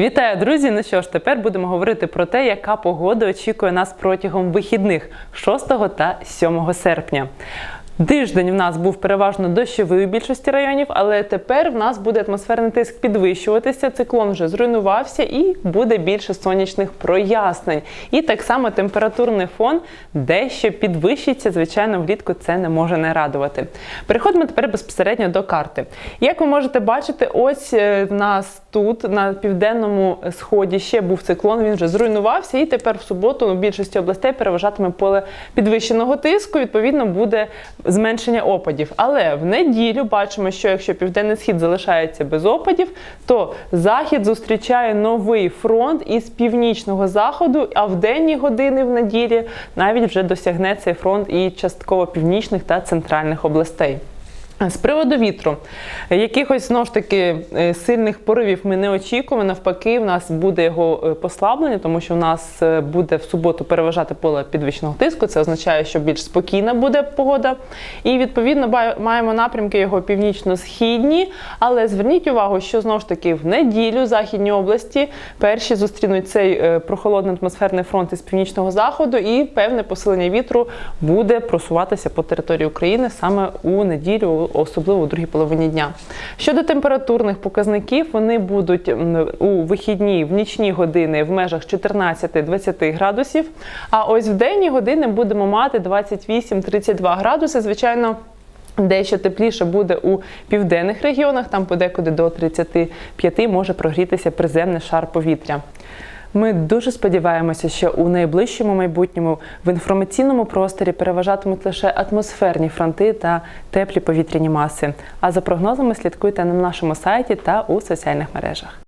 Вітаю, друзі! Ну що ж, тепер будемо говорити про те, яка погода очікує нас протягом вихідних 6 та 7 серпня. Тиждень в нас був переважно дощовий у більшості районів, але тепер в нас буде атмосферний тиск підвищуватися. Циклон вже зруйнувався і буде більше сонячних прояснень. І так само температурний фон дещо підвищиться. Звичайно, влітку це не може не радувати. Переходимо тепер безпосередньо до карти. Як ви можете бачити, ось е, в нас тут на південному сході ще був циклон. Він вже зруйнувався, і тепер в суботу у більшості областей переважатиме поле підвищеного тиску. Відповідно, буде зменшення опадів. Але в неділю бачимо, що якщо південний схід залишається без опадів, то захід зустрічає новий фронт із північного заходу, а в денні години в неділі навіть вже досягне цей фронт і частково північних та центральних областей. З приводу вітру, якихось знову ж таки е, сильних поривів ми не очікуємо. Навпаки, в нас буде його е, послаблення, тому що в нас е, буде в суботу переважати поле підвищеного тиску. Це означає, що більш спокійна буде погода. І відповідно маємо напрямки його північно-східні. Але зверніть увагу, що знову ж таки в неділю західні області перші зустрінуть цей прохолодний атмосферний фронт із північного заходу, і певне посилення вітру буде просуватися по території України саме у неділю, особливо у другій половині дня. Щодо температурних показників, вони будуть у вихідні в нічні години в межах 14-20 градусів. А ось в денні години будемо мати 28-32 градуси. Звичайно. Дещо тепліше буде у південних регіонах, там подекуди до 35 може прогрітися приземний шар повітря. Ми дуже сподіваємося, що у найближчому майбутньому в інформаційному просторі переважатимуть лише атмосферні фронти та теплі повітряні маси. А за прогнозами слідкуйте на нашому сайті та у соціальних мережах.